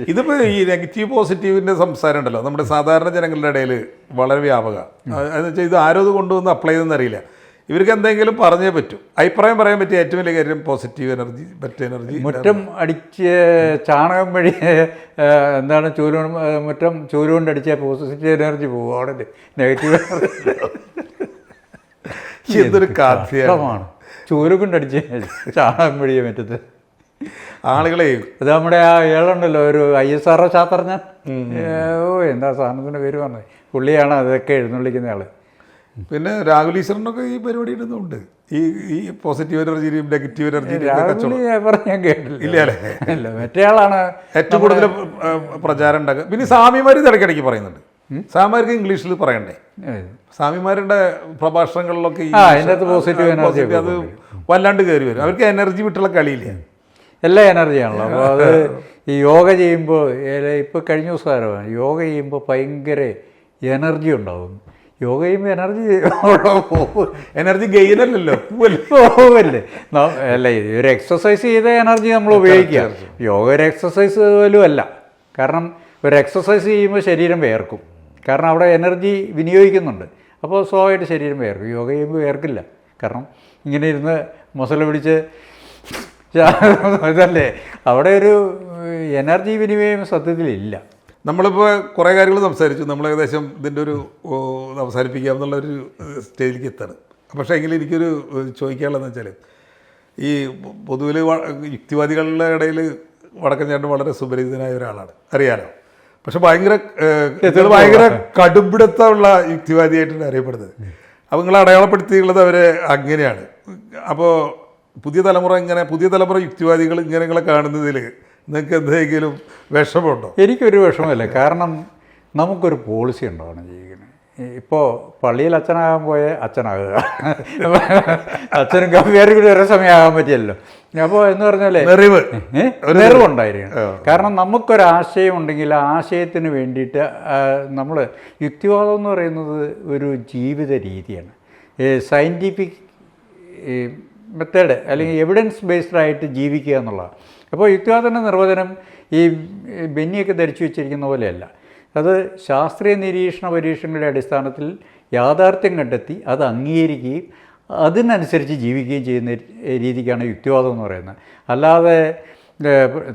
ഇതിപ്പോ ഈ നെഗറ്റീവ് പോസിറ്റീവിന്റെ സംസാരം ഉണ്ടല്ലോ. നമ്മുടെ സാധാരണ ജനങ്ങളുടെ ഇടയിൽ വളരെ വ്യാപക. അതെന്ന് വെച്ചാൽ ഇത് ആരോ ഇത് കൊണ്ടുവന്ന് അപ്ലൈ ചെയ്തെന്ന് അറിയില്ല. ഇവർക്ക് എന്തെങ്കിലും പറഞ്ഞേ പറ്റൂ. അഭിപ്രായം പറയാൻ പറ്റിയ ഏറ്റവും വലിയ കാര്യം പോസിറ്റീവ് എനർജി മറ്റ് എനർജി മുറ്റം അടിച്ച് ചാണകം വഴി എന്താണ് ചൂരു മുറ്റം ചൂരു കൊണ്ട് അടിച്ചാൽ പോസിറ്റീവ് എനർജി പോകും അവിടെ നെഗറ്റീവ് എന്തൊരു കഥയാണ് ചൂരു കൊണ്ട് അടിച്ച് ചാണകം വഴിയെ മറ്റത്ത്. ആളുകളെ അത് നമ്മുടെ ആ ഏളുണ്ടല്ലോ ഒരു ഐ എസ് ആർ ഒ ശാസ്ത്രജ്ഞൻ. ഓ എന്താ സാധനത്തിന്റെ പേര് പറഞ്ഞത്? പുള്ളിയാണ് അതൊക്കെ എഴുന്നള്ളിക്കുന്ന ആൾ. പിന്നെ രാഹുൽ ഈശ്വരനൊക്കെ ഈ പരിപാടി ഇടുന്നുണ്ട്. ഈ ഈ പോസിറ്റീവ് എനർജിയിലും നെഗറ്റീവ് എനർജിയിലും ഞാൻ കേട്ടില്ല ഇല്ല മറ്റേ ആളാണ് ഏറ്റവും കൂടുതൽ പ്രചാരം ഉണ്ടാക്കുക. പിന്നെ സ്വാമിമാർ ഇടയ്ക്കിടയ്ക്ക് പറയുന്നുണ്ട്. സ്വാമിമാർക്ക് ഇംഗ്ലീഷിൽ പറയണ്ടേ? സ്വാമിമാരുടെ പ്രഭാഷണങ്ങളിലൊക്കെ ഈ എനർജി അത് വല്ലാണ്ട് കയറി വരും. അവർക്ക് എനർജി വിട്ടുള്ള കളിയില്ല? എല്ലാ എനർജിയാണല്ലോ അപ്പോൾ അത് ഈ യോഗ ചെയ്യുമ്പോൾ ഇപ്പോൾ കഴിഞ്ഞ ദിവസമാണ് യോഗ ചെയ്യുമ്പോൾ ഭയങ്കര എനർജി ഉണ്ടാവും. യോഗ ചെയ്യുമ്പോൾ എനർജി എനർജി ഗെയിൻ അല്ലല്ലോ. പോവല്ലേ? അല്ല ഒരു എക്സസൈസ് ചെയ്ത എനർജി നമ്മൾ ഉപയോഗിക്കുക. യോഗ ഒരു എക്സസൈസ് പോലും അല്ല. കാരണം ഒരു എക്സസൈസ് ചെയ്യുമ്പോൾ ശരീരം വേർക്കും. കാരണം അവിടെ എനർജി വിനിയോഗിക്കുന്നുണ്ട്. അപ്പോൾ സ്വാഭാവികമായിട്ട് ശരീരം വേർക്കും. യോഗ ചെയ്യുമ്പോൾ വേർക്കില്ല. കാരണം ഇങ്ങനെ ഇരുന്ന് മുസല പിടിച്ച് ഇതല്ലേ? അവിടെ ഒരു എനർജി വിനിമയം സത്യത്തിലില്ല. നമ്മളിപ്പോൾ കുറേ കാര്യങ്ങൾ സംസാരിച്ചു. നമ്മൾ ഏകദേശം ഇതിന്റെ ഒരു അവസാനിപ്പിക്കാം എന്നുള്ളൊരു സ്റ്റേജിലേക്ക് എത്താണ്. പക്ഷേ എങ്കിൽ എനിക്കൊരു ചോദിക്കാനുള്ളതെന്ന് വെച്ചാൽ ഈ പൊതുവിൽ യുക്തിവാദികളുടെ ഇടയിൽ വടക്കൻ ചേട്ടൻ വളരെ സുപരിചിതനായ ഒരാളാണ്. അറിയാലോ? പക്ഷെ ഭയങ്കര ഭയങ്കര കടുപിടുത്തമുള്ള യുക്തിവാദിയായിട്ടാണ് അറിയപ്പെടുന്നത്. അപ്പോൾ നിങ്ങൾ അടയാളപ്പെടുത്തിയുള്ളത് അവരെ അങ്ങനെയാണ്. അപ്പോൾ പുതിയ തലമുറ ഇങ്ങനെ പുതിയ തലമുറ യുക്തിവാദികൾ ഇങ്ങനെ നിങ്ങളെ കാണുന്നതിൽ നിങ്ങൾക്ക് എന്തെങ്കിലും വിഷമമുണ്ടോ? എനിക്കൊരു വിഷമമില്ല. കാരണം നമുക്കൊരു പോളിസി ഉണ്ടാവണം ജീവിക്കുന്നത് ഇപ്പോൾ പള്ളിയിൽ അച്ഛനാകാൻ പോയ അച്ഛനാകുക. അച്ഛനും കമ്പിയാരും കൂടി ഒരേ സമയമാകാൻ പറ്റിയല്ലോ അപ്പോൾ എന്ന് പറഞ്ഞാലേ നെറിവ്. നിറവുണ്ടായിരിക്കണം. കാരണം നമുക്കൊരാശയം ഉണ്ടെങ്കിൽ ആ ആശയത്തിന് വേണ്ടിയിട്ട് നമ്മൾ യുക്തിവാദം എന്ന് പറയുന്നത് ഒരു ജീവിത രീതിയാണ്. സയന്റിഫിക് മെത്തേഡ് അല്ലെങ്കിൽ എവിഡൻസ് ബേസ്ഡ് ആയിട്ട് ജീവിക്കുക എന്നുള്ളതാണ്. അപ്പോൾ യുക്തിവാദത്തിന്റെ നിർവചനം ഈ ബെന്നിയൊക്കെ ധരിച്ചു വെച്ചിരിക്കുന്ന പോലെയല്ല. അത് ശാസ്ത്രീയ നിരീക്ഷണ പരീക്ഷണങ്ങളുടെ അടിസ്ഥാനത്തിൽ യാഥാർത്ഥ്യം കണ്ടെത്തി അത് അംഗീകരിക്കുകയും അതിനനുസരിച്ച് ജീവിക്കുകയും ചെയ്യുന്ന രീതിക്കാണ് യുക്തിവാദം എന്ന് പറയുന്നത്. അല്ലാതെ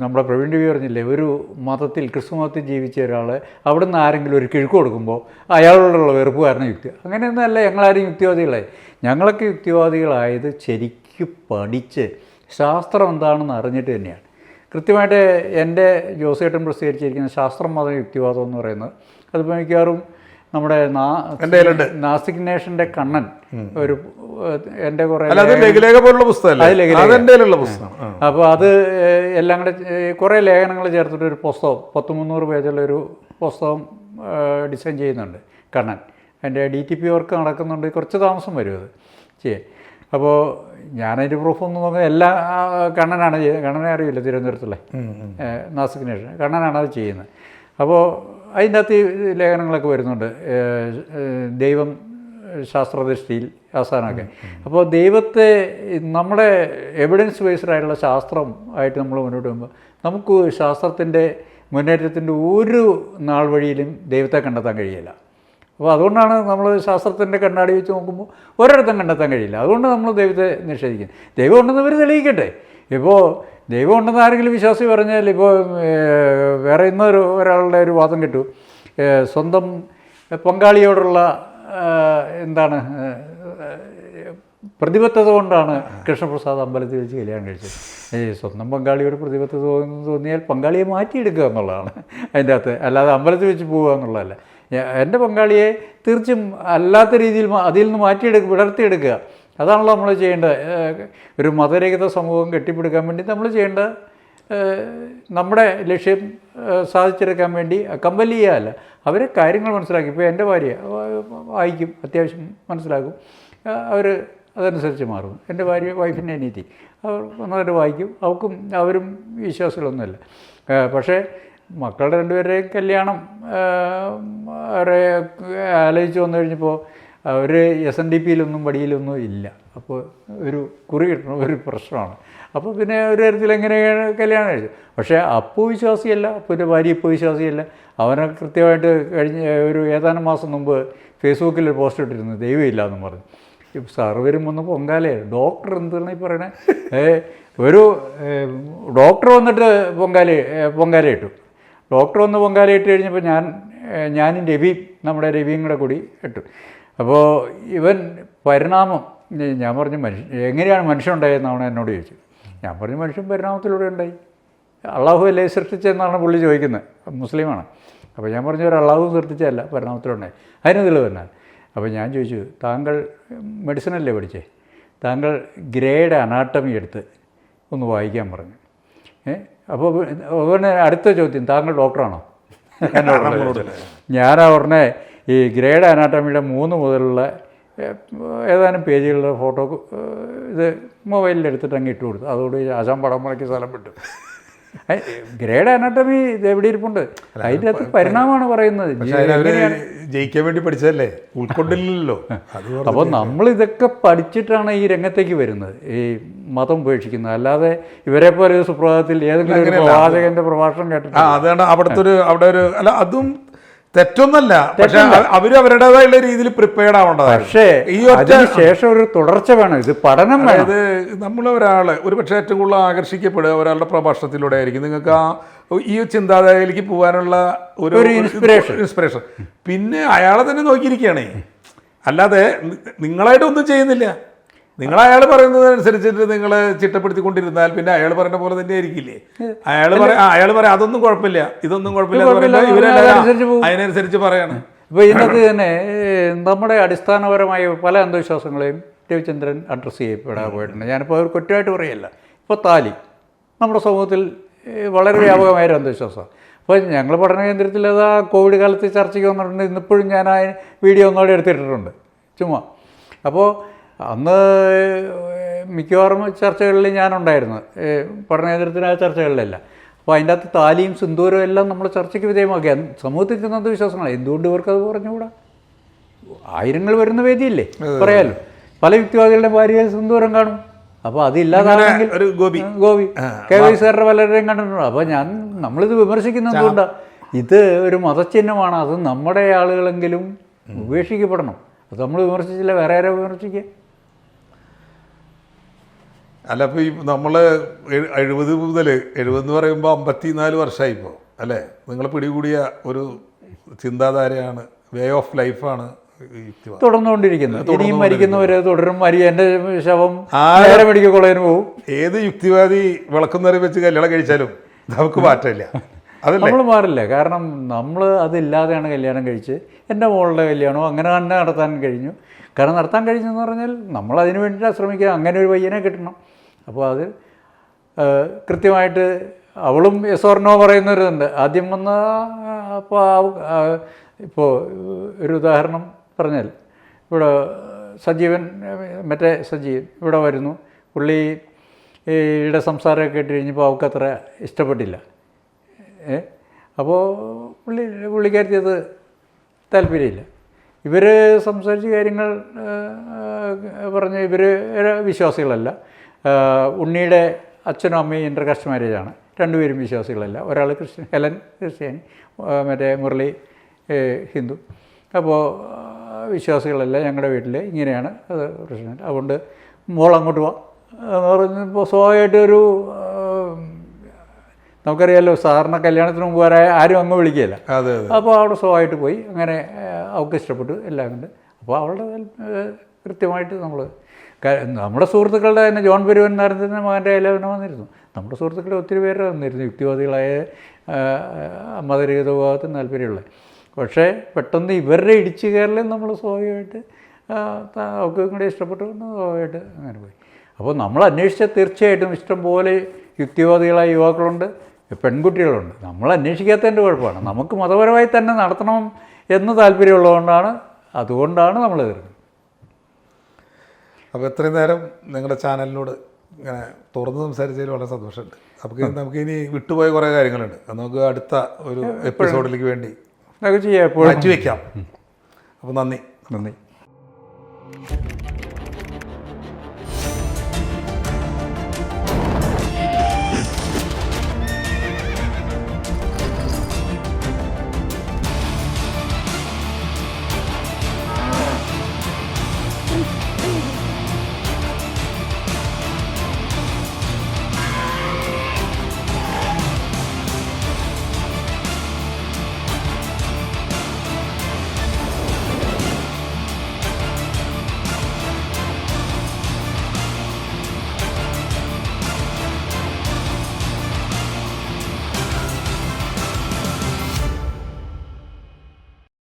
നമ്മുടെ പ്രവീൺ ടി പറഞ്ഞില്ലേ ഒരു മതത്തിൽ ക്രിസ്തു മതത്തിൽ ജീവിച്ച ഒരാൾ അവിടെ നിന്ന് ആരെങ്കിലും ഒരു കിഴുക്ക് കൊടുക്കുമ്പോൾ അയാളോടുള്ള വെറുപ്പ് കാരണം യുക്തി അങ്ങനെയൊന്നുമല്ല ഞങ്ങളാരും യുക്തിവാദികളായി. ഞങ്ങളൊക്കെ യുക്തിവാദികളായത് ശരിക്കും പഠിച്ച് ശാസ്ത്രം എന്താണെന്ന് അറിഞ്ഞിട്ട് തന്നെയാണ്. കൃത്യമായിട്ട് എന്റെ ജോസേട്ടൻ പ്രസിദ്ധീകരിച്ചിരിക്കുന്ന ശാസ്ത്രം മത യുക്തിവാദം എന്ന് പറയുന്നത് അതിപ്പോൾ മിക്കവാറും നമ്മുടെ നാസിക് നേഷന്റെ കണ്ണൻ ഒരു എന്റെ കുറേ ലഘുലേഖ പോലുള്ള പുസ്തകമല്ല. പുസ്തകം. അപ്പോൾ അത് എല്ലാം കൂടെ കുറേ ലേഖനങ്ങൾ ചേർത്തിട്ട് ഒരു പുസ്തകം പത്ത് മുന്നൂറ് പേജുള്ള ഒരു പുസ്തകം ഡിസൈൻ ചെയ്യുന്നുണ്ട് കണ്ണൻ. എന്റെ ഡി ടി പി വർക്ക് നടക്കുന്നുണ്ട്. കുറച്ച് താമസം വരും അത്. ചെയ്യേ അപ്പോൾ ഞാനതിന്റെ പ്രൂഫ് ഒന്നും എല്ലാം എല്ലാ കണ്ണനാണ് കണ്ണനെ അറിയില്ല തിരുവനന്തപുരത്തുള്ള. നാസിക്നേഷൻ നാസിക് നേഷൻ കണ്ണനാണ് അത് ചെയ്യുന്നത്. അപ്പോൾ അതിന്റെ അകത്ത് ലേഖനങ്ങളൊക്കെ വരുന്നുണ്ട്. ദൈവം ശാസ്ത്രദൃഷ്ടിയിൽ അവസാനമൊക്കെ. അപ്പോൾ ദൈവത്തെ നമ്മുടെ എവിഡൻസ് ബേസ്ഡ് ആയിട്ടുള്ള ശാസ്ത്രം ആയിട്ട് നമ്മൾ മുന്നോട്ട് പോകുമ്പോൾ നമുക്ക് ശാസ്ത്രത്തിന്റെ മുന്നേറ്റത്തിന്റെ ഒരു നാൾ വഴിയിലും ദൈവത്തെ കണ്ടെത്താൻ കഴിയില്ല. അപ്പോൾ അതുകൊണ്ടാണ് നമ്മൾ ശാസ്ത്രത്തിന്റെ കണ്ണാടി വെച്ച് നോക്കുമ്പോൾ ഒരിടത്തും കണ്ടെത്താൻ കഴിയില്ല. അതുകൊണ്ട് നമ്മൾ ദൈവത്തെ നിഷേധിക്കുന്നത്. ദൈവം ഉണ്ടെന്ന് ഇവർ തെളിയിക്കട്ടെ. ഇപ്പോൾ ദൈവം ഉണ്ടെന്ന് ആരെങ്കിലും വിശ്വാസി പറഞ്ഞാൽ ഇപ്പോൾ വേറെ ഇന്നൊരു ഒരാളുടെ ഒരു വാദം കിട്ടു. സ്വന്തം പങ്കാളിയോടുള്ള എന്താണ് പ്രതിബദ്ധത കൊണ്ടാണ് കൃഷ്ണപ്രസാദ് അമ്പലത്തിൽ വെച്ച് കല്യാണം കഴിച്ചത്. ഈ സ്വന്തം പങ്കാളിയോട് പ്രതിബദ്ധത തോന്നിയാൽ പങ്കാളിയെ മാറ്റിയെടുക്കുക എന്നുള്ളതാണ്. അതിന്റെ അകത്ത് അല്ലാതെ അമ്പലത്തിൽ വെച്ച് പോവുക എന്നുള്ളതല്ല. എന്റെ പങ്കാളിയെ തീർച്ചയായും അല്ലാത്ത രീതിയിൽ അതിൽ നിന്ന് മാറ്റിയെടുക്കുക വിടർത്തിയെടുക്കുക. അതാണല്ലോ നമ്മൾ ചെയ്യേണ്ടത്. ഒരു മതരഹിത സമൂഹം കെട്ടിപ്പടുക്കാൻ വേണ്ടി നമ്മൾ ചെയ്യേണ്ട നമ്മുടെ ലക്ഷ്യം സാധിച്ചെടുക്കാൻ വേണ്ടി കമ്പൽ ചെയ്യാമല്ല അവർ കാര്യങ്ങൾ മനസ്സിലാക്കി. ഇപ്പോൾ എന്റെ ഭാര്യ വായിക്കും അത്യാവശ്യം മനസ്സിലാക്കും. അവർ അതനുസരിച്ച് മാറും. എന്റെ ഭാര്യ വൈഫിന്റെ അനീതി അവർ നന്നായിട്ട് വായിക്കും. അവർക്കും അവരും വിശ്വാസികളൊന്നുമല്ല. പക്ഷേ മക്കളുടെ രണ്ടുപേരുടെയും കല്യാണം അവരെ ആലോചിച്ച് വന്നു കഴിഞ്ഞപ്പോൾ അവർ എസ് എൻ ഡി പിയിലൊന്നും പടിയിലൊന്നും ഇല്ല. അപ്പോൾ ഒരു കുറി കിട്ടണം ഒരു പ്രശ്നമാണ്. അപ്പോൾ പിന്നെ ഒരു തരത്തിൽ എങ്ങനെയാണ് കല്യാണം കഴിച്ചു? പക്ഷേ അപ്പു വിശ്വാസിയല്ല അപ്പൂന്റെ ഭാര്യ ഇപ്പോൾ വിശ്വാസിയല്ല. അവനെ കൃത്യമായിട്ട് കഴിഞ്ഞ ഒരു ഏതാനും മാസം മുമ്പ് ഫേസ്ബുക്കിൽ ഒരു പോസ്റ്റ് ഇട്ടിരുന്നു ദൈവമില്ല എന്ന് പറഞ്ഞു. സർവരും വരുമ്പോൾ പൊങ്കാലേ ഡോക്ടർ എന്താണ് ഈ പറയണേ? ഒരു ഡോക്ടർ വന്നിട്ട് പൊങ്കാല പൊങ്കാല ഇട്ടു. ഡോക്ടർ ഒന്ന് പൊങ്കാല ഇട്ട് കഴിഞ്ഞപ്പോൾ ഞാൻ ഞാനും രവി നമ്മുടെ രവിയും കൂടെ കൂടി ഇട്ടു. അപ്പോൾ ഇവൻ പരിണാമം ഞാൻ പറഞ്ഞു മനുഷ്യൻ എങ്ങനെയാണ് മനുഷ്യൻ ഉണ്ടായതെന്നാണ് എന്നോട് ചോദിച്ചു. ഞാൻ പറഞ്ഞു മനുഷ്യൻ പരിണാമത്തിലൂടെ ഉണ്ടായി. അള്ളാഹു അല്ലേ സൃഷ്ടിച്ചെന്നാണ് പുള്ളി ചോദിക്കുന്നത്. മുസ്ലിമാണ്. അപ്പോൾ ഞാൻ പറഞ്ഞു ഒരു അള്ളാഹു സൃഷ്ടിച്ചതല്ല പരിണാമത്തിലുണ്ടായി അതിന് തെളിവ് തന്നെ അപ്പോൾ ഞാൻ ചോദിച്ചു താങ്കൾ മെഡിസിൻ അല്ലേ പഠിച്ചേ? താങ്കൾ ഗ്രേഡ് അനാട്ടമി എടുത്ത് ഒന്ന് വായിക്കാൻ പറഞ്ഞു. അപ്പോൾ ഉടനെ അടുത്ത ചോദ്യം താങ്കൾ ഡോക്ടറാണോ? ഞാൻ ഉടനെ ഈ ഗ്രേഡ് അനാട്ടമിയുടെ മൂന്ന് മുതലുള്ള ഏതാനും പേജുകളുടെ ഫോട്ടോ ഇത് മൊബൈലിൽ എടുത്തിട്ട് അങ്ങ് ഇട്ട് കൊടുത്തു. അതോടെ ആശാൻ പടം മുളയ്ക്ക് സ്ഥലം വിട്ടു. ഏ, ഗ്രേഡ് അനാട്ടമി ഇത് എവിടെ ഇരിപ്പുണ്ട്? അതിന്റെ അകത്ത് പരിണാമമാണ് പറയുന്നത്. ജയിക്കാൻ വേണ്ടി പഠിച്ചതല്ലേ? ഉൾക്കൊണ്ടില്ലല്ലോ. അപ്പോൾ നമ്മൾ ഇതൊക്കെ പഠിച്ചിട്ടാണ് ഈ രംഗത്തേക്ക് വരുന്നത്. ഈ മതം ഉപേക്ഷിക്കുന്നത് അല്ലാതെ ഇവരെ പോലെ ഒരു സുപ്രഭാതത്തിൽ ഏതെങ്കിലും ഒരു പ്രവാചകന്റെ പ്രഭാഷണം കേട്ടിട്ട് അതാണ് അവിടുത്തെ ഒരു അവിടെ ഒരു അല്ല അതും തെറ്റൊന്നല്ല പക്ഷെ അവർ അവരുടേതായുള്ള രീതിയിൽ പ്രിപ്പയർഡ് ആവേണ്ടതാണ്. പക്ഷേ ഈ ഒറ്റ ശേഷം ഒരു തുടർച്ച വേണം ഇത് പഠനം അതായത് നമ്മൾ ഒരാളെ ഒരു പക്ഷേ ഏറ്റവും കൂടുതൽ ആകർഷിക്കപ്പെടുക ഒരാളുടെ പ്രഭാഷണത്തിലൂടെ ആയിരിക്കും. നിങ്ങൾക്ക് ആ ഈ ചിന്താധാരയിലേക്ക് പോകാനുള്ള ഒരു ഇൻസ്പിറേഷൻ ഇൻസ്പിറേഷൻ പിന്നെ അയാളെ തന്നെ നോക്കിയിരിക്കുകയാണേ. അല്ലാതെ നിങ്ങളായിട്ട് നിങ്ങളായിട്ടൊന്നും ചെയ്യുന്നില്ല. നിങ്ങൾ അയാൾ പറയുന്നതനുസരിച്ചിട്ട് നിങ്ങൾ ചിട്ടപ്പെടുത്തിക്കൊണ്ടിരുന്നാൽ പിന്നെ അയാൾ പറയുന്ന പോലെ തന്നെ ആയിരിക്കില്ലേ? അയാൾ പറയാ അയാൾ പറയാം അതൊന്നും കുഴപ്പമില്ല ഇതൊന്നും കുഴപ്പമില്ല ഇവരെല്ലാം. അതിനനുസരിച്ച് പറയാണ്. ഇപ്പോൾ ഇതിനകത്ത് തന്നെ നമ്മുടെ അടിസ്ഥാനപരമായ പല അന്ധവിശ്വാസങ്ങളെയും രവിചന്ദ്രൻ അഡ്രസ്സ് ചെയ്യപ്പെടാൻ പോയിട്ടുണ്ട്. ഞാനിപ്പോൾ അവർ കുറ്റമായിട്ട് പറയല്ല. ഇപ്പോൾ താലി. നമ്മുടെ സമൂഹത്തിൽ വളരെ വ്യാപകമായ ഒരു അന്ധവിശ്വാസം അപ്പോൾ ഞങ്ങൾ പഠന കേന്ദ്രത്തിൽ അത് ആ കോവിഡ് കാലത്ത് ചർച്ചയ്ക്ക് വന്നിട്ടുണ്ട്. ഇന്നിപ്പോഴും ഞാൻ ആ വീഡിയോ ഒന്നുകൂടെ എടുത്തിട്ടിട്ടുണ്ട്. ചുമ്മാ. അപ്പോൾ അന്ന് മിക്കവാറും ചർച്ചകളിൽ ഞാനുണ്ടായിരുന്നു. പഠനേതരത്തിനായ ചർച്ചകളിലല്ല. അപ്പോൾ അതിന്റെ അകത്ത് താലിയും സിന്ദൂരവും എല്ലാം നമ്മൾ ചർച്ചയ്ക്ക് വിധേയമാക്കി. സമൂഹത്തിൽ ചെന്ന അന്ധവിശ്വാസങ്ങളാണ് എന്തുകൊണ്ട് ഇവർക്കത് പറഞ്ഞുകൂടാ? ആയിരങ്ങൾ വരുന്ന വേദിയില്ലേ? പറയാലോ? പല യുക്തിവാദികളുടെ ഭാര്യ സിന്ദൂരം കാണും. അപ്പോൾ അതില്ലാതാണെങ്കിൽ ഒരു ഗോപി. ഗോപി. K Y. സാറിന്റെ പലരുടെയും കണ്ടിട്ടുണ്ട്. അപ്പോൾ ഞാൻ നമ്മളിത് വിമർശിക്കുന്നത് എന്തുകൊണ്ടാണ് ഇത് ഒരു മതചിഹ്നമാണ്. അത് നമ്മുടെ ആളുകളെങ്കിലും ഉപേക്ഷിക്കപ്പെടണം. അത് നമ്മൾ വിമർശിച്ചില്ല വേറെ ആരോ വിമർശിക്കുക? അല്ല അപ്പോൾ ഈ നമ്മൾ എഴുപത് മുതൽ എഴുപതെന്ന് പറയുമ്പോൾ അമ്പത്തിനാല് വർഷമായി ഇപ്പോൾ അല്ലേ? നിങ്ങൾ പിടികൂടിയ ഒരു ചിന്താധാരയാണ് വേ ഓഫ് ലൈഫാണ് തുടർന്നുകൊണ്ടിരിക്കുന്നത്. ഇനിയും മരിക്കുന്നവരെ തുടരും മരി എന്റെ ശവം ആരും- നേരെ മെഡിക്കൽ കോളേജിന് പോകും ഏത് യുക്തിവാദി വിളക്കുന്നവരെ വെച്ച് കല്യാണം കഴിച്ചാലും നമുക്ക് മാറ്റമില്ല. അതല്ലേ? നമ്മൾ മാറില്ല. കാരണം നമ്മൾ അതില്ലാതെയാണ് കല്യാണം കഴിച്ച് എന്റെ മോളുടെ കല്യാണവും അങ്ങനെ തന്നെ നടത്താൻ കഴിഞ്ഞു. കാരണം നടത്താൻ കഴിഞ്ഞെന്ന് പറഞ്ഞാൽ നമ്മൾ അതിനു വേണ്ടിയിട്ടാണ് ശ്രമിക്കുക അങ്ങനെ ഒരു പയ്യനെ കിട്ടണം. അപ്പോൾ അത് കൃത്യമായിട്ട് അവളും എസ് ഓർണോ നോ പറയുന്നവരുണ്ട്. ആദ്യം വന്ന അപ്പോൾ ഇപ്പോൾ ഒരു ഉദാഹരണം പറഞ്ഞാൽ ഇവിടെ സജീവൻ മറ്റേ സജീവൻ ഇവിടെ വരുന്നു. പുള്ളി ഈയുടെ യുടെ സംസാരമൊക്കെ കേട്ട് കഴിഞ്ഞപ്പോൾ അവൾക്ക് അത്ര ഇഷ്ടപ്പെട്ടില്ല. ഏ അപ്പോൾ പുള്ളി പുള്ളിക്കാരത്തി അത് താല്പര്യമില്ല. ഇവർ സംസാരിച്ച കാര്യങ്ങൾ പറഞ്ഞ് ഇവർ വിശ്വാസികളല്ല. ഉണ്ണിയുടെ അച്ഛനും അമ്മയും ഇന്റർ കാസ്റ്റ് മാരേജാണ് രണ്ടുപേരും വിശ്വാസികളല്ല. ഒരാൾ ക്രിസ്ത്യൻ ഹെലൻ ക്രിസ്ത്യാനി മറ്റേ മുരളി ഹിന്ദു. അപ്പോൾ വിശ്വാസികളല്ല ഞങ്ങളുടെ വീട്ടിൽ ഇങ്ങനെയാണ് അത് പ്രശ്നം. അതുകൊണ്ട് മോൾ അങ്ങോട്ട് പോവാം എന്ന് പറഞ്ഞപ്പോൾ സ്വാഭാവികമായിട്ടൊരു നമുക്കറിയാമല്ലോ നമുക്കറിയാലോ സാറിന് കല്യാണത്തിന് മുമ്പ് വരെ ആരും അങ്ങ് വിളിക്കുകയില്ല അപ്പോൾ അവിടെ സ്വാഭാവികമായിട്ട് പോയി. അങ്ങനെ അവൾക്ക് ഇഷ്ടപ്പെട്ടു. എല്ലാം കൊണ്ട്. അപ്പോൾ അവളുടെ കൃത്യമായിട്ട് നമ്മൾ നമ്മുടെ സുഹൃത്തുക്കളുടെ തന്നെ ജോൺ പെരുവൻ നടത്തുന്ന മകന്റെ കല്യാണം വന്നിരുന്നു. നമ്മുടെ സുഹൃത്തുക്കളെ ഒത്തിരി പേര് വന്നിരുന്നു. യുക്തിവാദികളായ മതരഹിത വിഭാഗത്തിന് താല്പര്യമുള്ളത് പക്ഷേ പെട്ടെന്ന് ഇവരുടെ ഇടിച്ചു കയറലും നമ്മൾ സ്വാഭാവികമായിട്ട് അവൾക്ക് കൂടെ ഇഷ്ടപ്പെട്ടു സ്വാഭാവികമായിട്ട് അങ്ങനെ പോയി. അപ്പോൾ നമ്മൾ അന്വേഷിച്ചാൽ തീർച്ചയായിട്ടും ഇഷ്ടം പോലെ യുക്തിവാദികളായ യുവാക്കളുണ്ട് പെൺകുട്ടികളുണ്ട്. നമ്മൾ അന്വേഷിക്കാത്തതിന്റെ കുഴപ്പമാണ്. നമുക്ക് മതപരമായി തന്നെ നടത്തണം എന്ന് താല്പര്യമുള്ളതുകൊണ്ടാണ് അതുകൊണ്ടാണ് നമ്മൾ എതിർക്കുന്നത്. അപ്പോൾ ഇത്രയും നേരം നിങ്ങളുടെ ചാനലിനോട് ഇങ്ങനെ തുറന്ന് സംസാരിച്ചതിൽ വളരെ സന്തോഷമുണ്ട്. അപ്പോൾ നമുക്ക് ഇനി വിട്ടുപോയ കുറേ കാര്യങ്ങളുണ്ട്. അത് നമുക്ക് അടുത്ത ഒരു എപ്പിസോഡിലേക്ക് വേണ്ടി മാറ്റി വയ്ക്കാം അപ്പോൾ നന്ദി. നന്ദി.